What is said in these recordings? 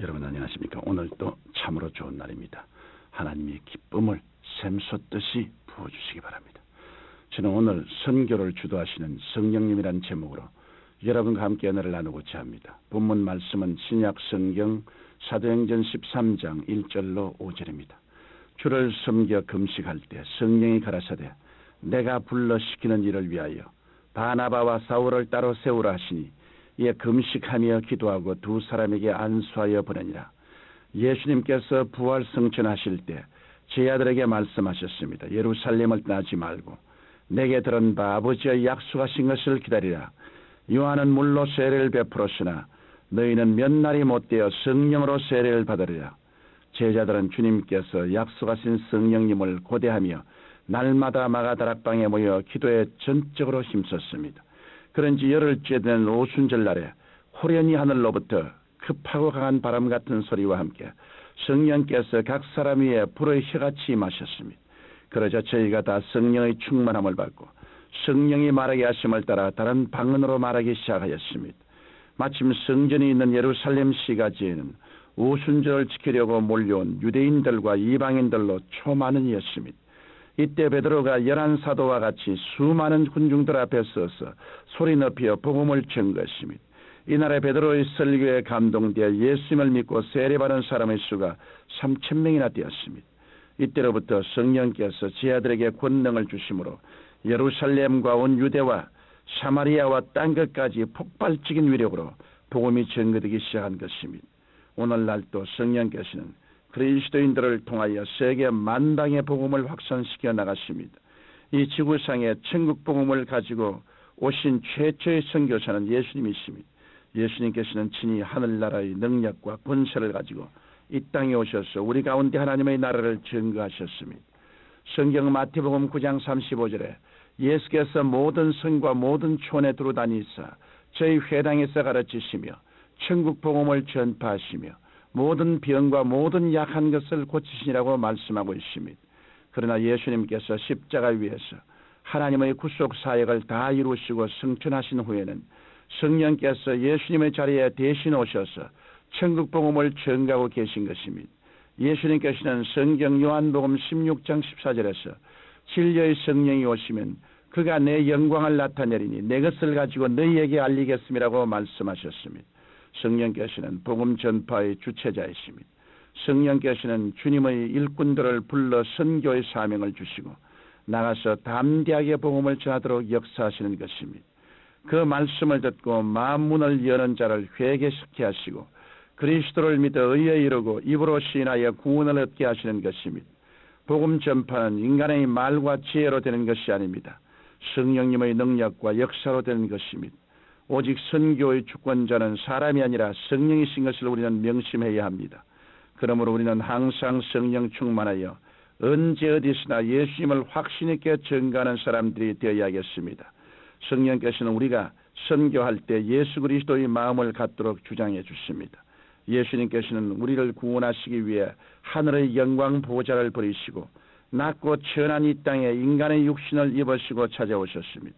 여러분 안녕하십니까? 오늘도 참으로 좋은 날입니다. 하나님의 기쁨을 샘솟듯이 부어주시기 바랍니다. 저는 오늘 선교를 주도하시는 성령님이란 제목으로 여러분과 함께 연애를 나누고자 합니다. 본문 말씀은 신약 성경 사도행전 13장 1절로 5절입니다. 주를 섬겨 금식할 때 성령이 가라사대 내가 불러 시키는 일을 위하여 바나바와 사울을 따로 세우라 하시니 이에 금식하며 기도하고 두 사람에게 안수하여 보내니라. 예수님께서 부활 성천하실 때제 아들에게 말씀하셨습니다. 예루살렘을 떠나지 말고 내게 들은 바 아버지의 약속하신 것을 기다리라. 요한은 물로 세례를 베풀었으나 너희는 몇 날이 못되어 성령으로 세례를 받으리라. 제자들은 주님께서 약속하신 성령님을 고대하며 날마다 마가다락방에 모여 기도에 전적으로 힘썼습니다. 그런지 열흘째 된 오순절 날에 호련히 하늘로부터 급하고 강한 바람 같은 소리와 함께 성령께서 각 사람 위에 불의 혀같이 임하셨습니다. 그러자 저희가 다 성령의 충만함을 받고 성령이 말하게 하심을 따라 다른 방언으로 말하기 시작하였습니다. 마침 성전이 있는 예루살렘 시가지에는 오순절을 지키려고 몰려온 유대인들과 이방인들로 초많은 이었습니다. 이때 베드로가 열한 사도와 같이 수많은 군중들 앞에 서서 소리 높여 복음을 전 것입니다. 이날에 베드로의 설교에 감동되어 예수님을 믿고 세례받은 사람의 수가 3천 명이나 되었습니다. 이때로부터 성령께서 제 아들에게 권능을 주심으로 예루살렘과 온 유대와 사마리아와 딴 것까지 폭발적인 위력으로 복음이 전거되기 시작한 것입니다. 오늘날도 성령께서는 그리스도인들을 통하여 세계 만방의 복음을 확산시켜 나가십니다. 이 지구상에 천국 복음을 가지고 오신 최초의 선교사는 예수님이십니다. 예수님께서는 친히 하늘나라의 능력과 권세를 가지고 이 땅에 오셔서 우리 가운데 하나님의 나라를 증거하셨습니다. 성경 마태복음 9장 35절에 예수께서 모든 성과 모든 촌에 두루 다니사 저희 회당에서 가르치시며 천국 복음을 전파하시며 모든 병과 모든 약한 것을 고치시라고 말씀하고 있습니다. 그러나 예수님께서 십자가 위에서 하나님의 구속 사역을 다 이루시고 승천하신 후에는 성령께서 예수님의 자리에 대신 오셔서 천국 복음을 전가하고 계신 것입니다. 예수님께서는 성경 요한복음 16장 14절에서 진리의 성령이 오시면 그가 내 영광을 나타내리니 내 것을 가지고 너희에게 알리겠음이라고 말씀하셨습니다. 성령께서는 복음 전파의 주체자이십니다. 성령께서는 주님의 일꾼들을 불러 선교의 사명을 주시고 나가서 담대하게 복음을 전하도록 역사하시는 것입니다. 그 말씀을 듣고 마음문을 여는 자를 회개시켜 하시고 그리스도를 믿어 의에 이르고 입으로 시인하여 구원을 얻게 하시는 것입니다. 복음 전파는 인간의 말과 지혜로 되는 것이 아닙니다. 성령님의 능력과 역사로 되는 것입니다. 오직 선교의 주권자는 사람이 아니라 성령이신 것을 우리는 명심해야 합니다. 그러므로 우리는 항상 성령 충만하여 언제 어디서나 예수님을 확신 있게 증가하는 사람들이 되어야겠습니다. 성령께서는 우리가 선교할 때 예수 그리스도의 마음을 갖도록 주장해 주십니다. 예수님께서는 우리를 구원하시기 위해 하늘의 영광 보좌를 버리시고 낮고 천한 이 땅에 인간의 육신을 입으시고 찾아오셨습니다.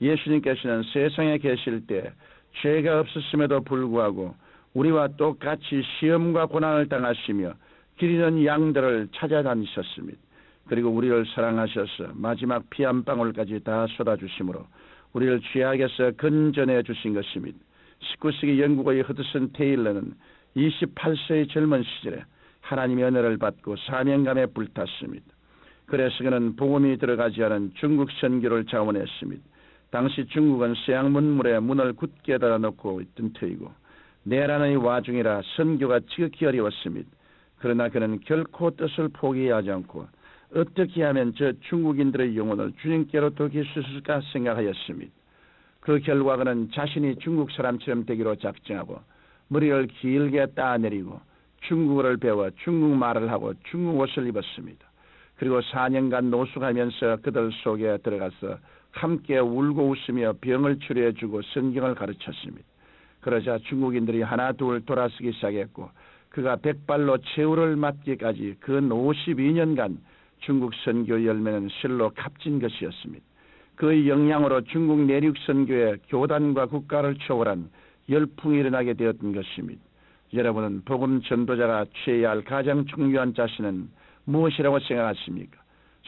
예수님께서는 세상에 계실 때 죄가 없었음에도 불구하고 우리와 똑같이 시험과 고난을 당하시며 기리는 양들을 찾아다니셨습니다. 그리고 우리를 사랑하셔서 마지막 피 한 방울까지 다 쏟아주심으로 우리를 죄악에서 건전해 주신 것입니다. 19세기 영국의 허드슨 테일러는 28세의 젊은 시절에 하나님의 은혜를 받고 사명감에 불탔습니다. 그래서 그는 복음이 들어가지 않은 중국 선교를 자원했습니다. 당시 중국은 서양 문물에 문을 굳게 달아놓고 있던 터이고 내란의 와중이라 선교가 지극히 어려웠습니다. 그러나 그는 결코 뜻을 포기하지 않고 어떻게 하면 저 중국인들의 영혼을 주님께로 돌릴 수 있을까 생각하였습니다. 그 결과 그는 자신이 중국 사람처럼 되기로 작정하고 머리를 길게 따내리고 중국어를 배워 중국말을 하고 중국 옷을 입었습니다. 그리고 4년간 노숙하면서 그들 속에 들어가서 함께 울고 웃으며 병을 치료해 주고 성경을 가르쳤습니다. 그러자 중국인들이 하나 둘 돌아서기 시작했고 그가 백발로 최후를 맞기까지 근 52년간 중국 선교 열매는 실로 값진 것이었습니다. 그 영향으로 중국 내륙 선교의 교단과 국가를 초월한 열풍이 일어나게 되었던 것입니다. 여러분은 복음 전도자가 취해야 할 가장 중요한 자신은 무엇이라고 생각하십니까?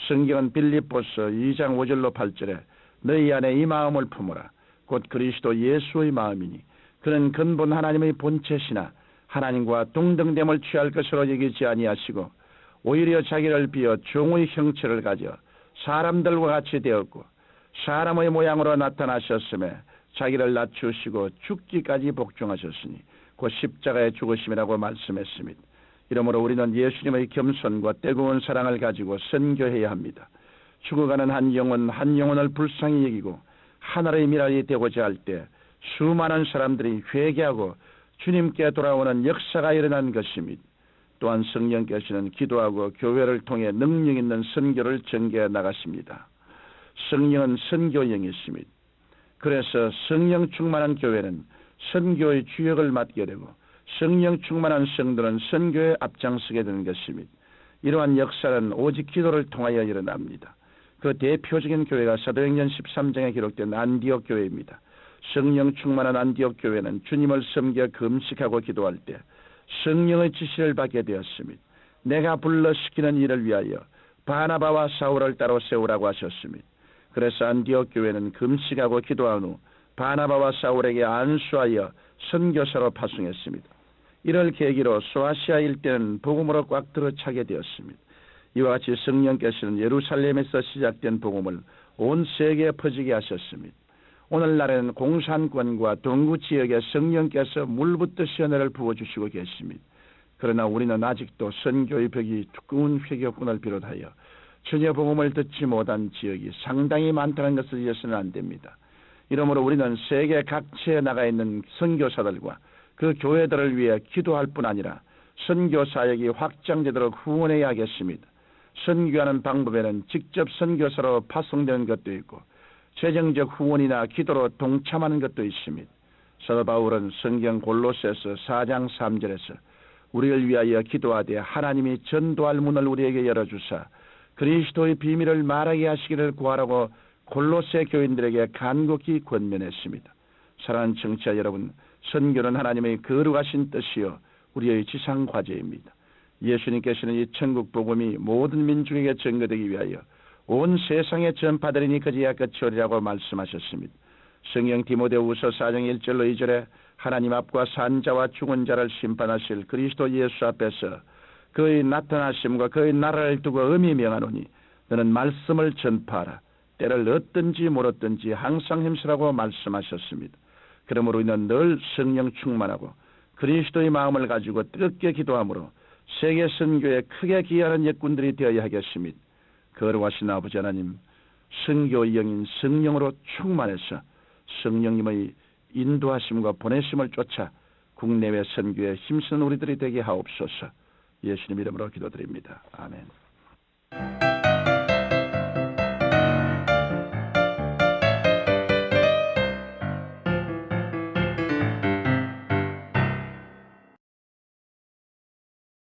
성경은 빌립보서 2장 5절로 8절에 너희 안에 이 마음을 품어라. 곧 그리스도 예수의 마음이니 그는 근본 하나님의 본체시나 하나님과 동등됨을 취할 것으로 여기지 아니하시고 오히려 자기를 비어 종의 형체를 가져 사람들과 같이 되었고 사람의 모양으로 나타나셨음에 자기를 낮추시고 죽기까지 복종하셨으니 곧 십자가의 죽으심이라고 말씀했습니다. 이러므로 우리는 예수님의 겸손과 뜨거운 사랑을 가지고 선교해야 합니다. 죽어가는 한 영혼 한 영혼을 불쌍히 여기고 하나의 미랄이 되고자 할 때 수많은 사람들이 회개하고 주님께 돌아오는 역사가 일어난 것입니다. 또한 성령께서는 기도하고 교회를 통해 능력 있는 선교를 전개해 나가십니다. 성령은 선교형이십니다. 그래서 성령 충만한 교회는 선교의 주역을 맡게 되고 성령 충만한 성도는 선교에 앞장서게 되는 것입니다. 이러한 역사는 오직 기도를 통하여 일어납니다. 그 대표적인 교회가 사도행전 13장에 기록된 안디옥 교회입니다. 성령 충만한 안디옥 교회는 주님을 섬겨 금식하고 기도할 때 성령의 지시를 받게 되었습니다. 내가 불러 시키는 일을 위하여 바나바와 사울을 따로 세우라고 하셨습니다. 그래서 안디옥 교회는 금식하고 기도한 후 바나바와 사울에게 안수하여 선교사로 파송했습니다. 이를 계기로 소아시아 일대는 복음으로 꽉 들어차게 되었습니다. 이와 같이 성령께서는 예루살렘에서 시작된 복음을 온 세계에 퍼지게 하셨습니다. 오늘날에는 공산권과 동구 지역에 성령께서 물붓듯이 은혜를 부어주시고 계십니다. 그러나 우리는 아직도 선교의 벽이 두꺼운 회교권을 비롯하여 전혀 복음을 듣지 못한 지역이 상당히 많다는 것을 잊어서는 안 됩니다. 이러므로 우리는 세계 각지에 나가 있는 선교사들과 그 교회들을 위해 기도할 뿐 아니라 선교 사역이 확장되도록 후원해야겠습니다. 선교하는 방법에는 직접 선교사로 파송되는 것도 있고 재정적 후원이나 기도로 동참하는 것도 있습니다. 사도 바울은 성경 골로새서 4장 3절에서 우리를 위하여 기도하되 하나님이 전도할 문을 우리에게 열어주사 그리스도의 비밀을 말하게 하시기를 구하라고 골로새 교인들에게 간곡히 권면했습니다. 사랑하는 청취자 여러분, 선교는 하나님의 거룩하신 뜻이요 우리의 지상 과제입니다. 예수님께서는 이 천국 복음이 모든 민중에게 전거되기 위하여 온 세상에 전파되리니 그지야 끝이 오리라고 말씀하셨습니다. 성령 디모데후서 4장 1절로 2절에 하나님 앞과 산자와 죽은 자를 심판하실 그리스도 예수 앞에서 그의 나타나심과 그의 나라를 두고 의미 명하노니 너는 말씀을 전파하라. 때를 얻든지 물었든지 항상 힘쓰라고 말씀하셨습니다. 그러므로 우리는 늘 성령 충만하고 그리스도의 마음을 가지고 뜨겁게 기도하므로 세계 선교에 크게 기여하는 역군들이 되어야 하겠습니다. 거룩하신 아버지 하나님, 성교의 영인 성령으로 충만해서 성령님의 인도하심과 보내심을 쫓아 국내외 선교에 힘쓰는 우리들이 되게 하옵소서. 예수님 이름으로 기도드립니다. 아멘.